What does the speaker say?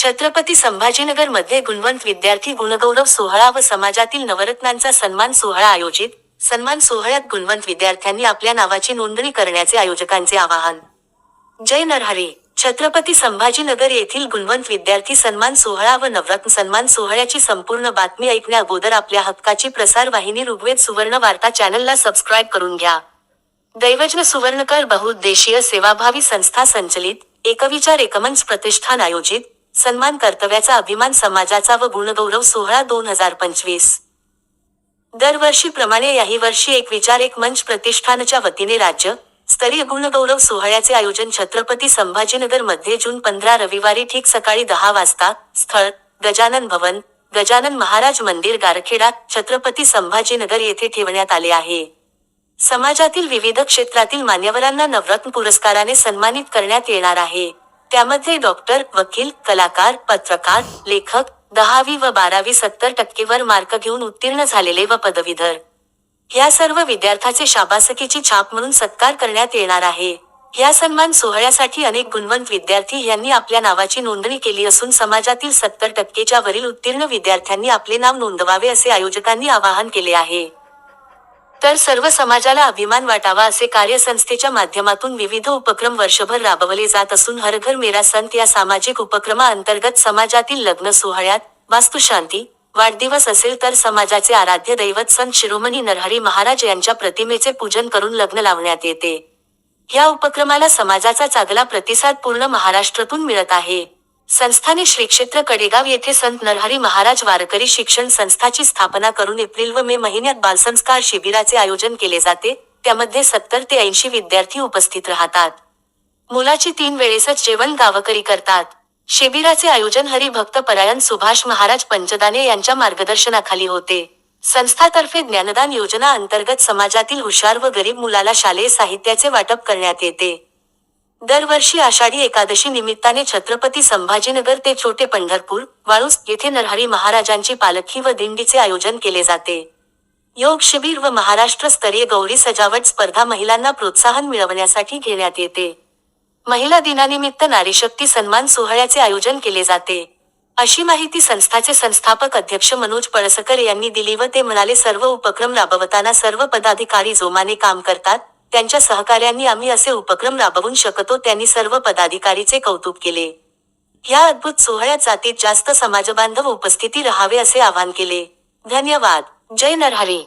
छत्रपती संभाजीनगरमध्ये गुणवंत विद्यार्थी गुणगौरव सोहळा व समाजातील नवरत्नांचा सन्मान सोहळा आयोजित सन्मान सोहळ्यात गुणवंत विद्यार्थ्यांनी आपल्या नावाची नोंदणी करण्याचे आयोजकांचे आवाहन. जय नरहरी छत्रपती संभाजीनगर येथील गुणवंत विद्यार्थी सन्मान सोहळा व नवरत्न सन्मान सोहळ्याची संपूर्ण बातमी ऐकण्या अगोदर आपल्या हक्काची प्रसार वाहिनी ऋग्वेद सुवर्ण वार्ता चॅनलला सबस्क्राईब करून घ्या. दैवज्ञ सुवर्णकर बहुउद्देशीय सेवाभावी संस्था संचलित एकविचार एकमंच प्रतिष्ठान आयोजित सन्मान कर्तव्याचा अभिमान समाजाचा व गुणगौरव सोहळा दोन हजार पंचवीस. दरवर्षीप्रमाणे याही वर्षी एक विचार एक मंच प्रतिष्ठानच्या वतीने राज्य स्तरीय गुणगौरव सोहळ्याचे आयोजन छत्रपती संभाजीनगरमध्ये जून पंधरा रविवारी ठीक सकाळी दहा वाजता स्थळ गजानन भवन गजानन महाराज मंदिर गारखेडा छत्रपती संभाजीनगर येथे ठेवण्यात आले आहे. समाजातील विविध क्षेत्रातील मान्यवरांना नवरत्न पुरस्काराने सन्मानित करण्यात येणार आहे. त्यामध्ये डॉक्टर वकील कलाकार पत्रकार लेखक दहावी व बारावी सत्तर टक्केवर मार्क घेऊन उत्तीर्ण झालेले व पदवीधर. या सर्व विद्यार्थ्याचे शाबासकीची छाप म्हणून सत्कार करण्यात येणार आहे. या सन्मान सोहळ्यासाठी अनेक गुणवंत विद्यार्थी यांनी आपल्या नावाची नोंदणी केली असून समाजातील सत्तर टक्केच्या वरील उत्तीर्ण विद्यार्थ्यांनी आपले नाव नोंदवावे असे आयोजकांनी आवाहन केले आहे. तर सर्व समाजाला अभिमान वाटावा असे कार्यसंस्थेच्या माध्यमातून विविध उपक्रम वर्षभर राबवले जात असून हर घर मेरा संत या सामाजिक उपक्रमाअंतर्गत समाजातील लग्न सोहळ्यात वास्तुशांती वाढदिवस असेल तर समाजाचे आराध्य दैवत संत शिरोमणी नरहरी महाराज यांच्या प्रतिमेचे पूजन करून लग्न लावण्यात येते. या उपक्रमाला समाजाचा चांगला प्रतिसाद पूर्ण महाराष्ट्रातून मिळत आहे. संस्थाने श्रीक्षेत्र कडेगाव येथे संत नरहरी महाराज वारकरी शिक्षण संस्थाची स्थापना करून एप्रिल व मे महिन्यात बालसंस्कार शिबिराचे आयोजन केले जाते. त्यामध्ये सत्तर ते ऐंशी विद्यार्थी उपस्थित राहतात. मुलाची तीन वेळेसच जेवण गावकरी करतात. शिबिराचे आयोजन हरिभक्त परायण सुभाष महाराज पंचदाने यांच्या मार्गदर्शनाखाली होते. संस्थातर्फे ज्ञानदान योजना अंतर्गत समाजातील हुशार व गरीब मुलाला शालेय साहित्याचे वाटप करण्यात येते. दरवर्षी आषाढी एकादशी निमित्ताने छत्रपती संभाजीनगर ते छोटे पंढरपूर वाळूस येथे नरहरी महाराजांची पालखी व दिंडीचे आयोजन केले जाते. योग शिबिर व महाराष्ट्र स्तरीय गौरी सजावट स्पर्धा महिलांना प्रोत्साहन मिळवण्यासाठी घेण्यात येते. महिला दिनानिमित्त नारीशक्ती सन्मान सोहळ्याचे आयोजन केले जाते. अशी माहिती संस्थाचे संस्थापक अध्यक्ष मनोज पळसकर यांनी दिली व ते म्हणाले सर्व उपक्रम राबवताना सर्व पदाधिकारी जोमाने काम करतात त्यांच्या सहकार्यांनी आम्ही असे उपक्रम राबवून शकतो त्यांनी सर्व पदाधिकारीचे कौतुक केले. या अद्भुत सोहळ्यात जातीत जास्त समाजबांधव उपस्थिती राहावे असे आवाहन केले. धन्यवाद. जय नरहरी.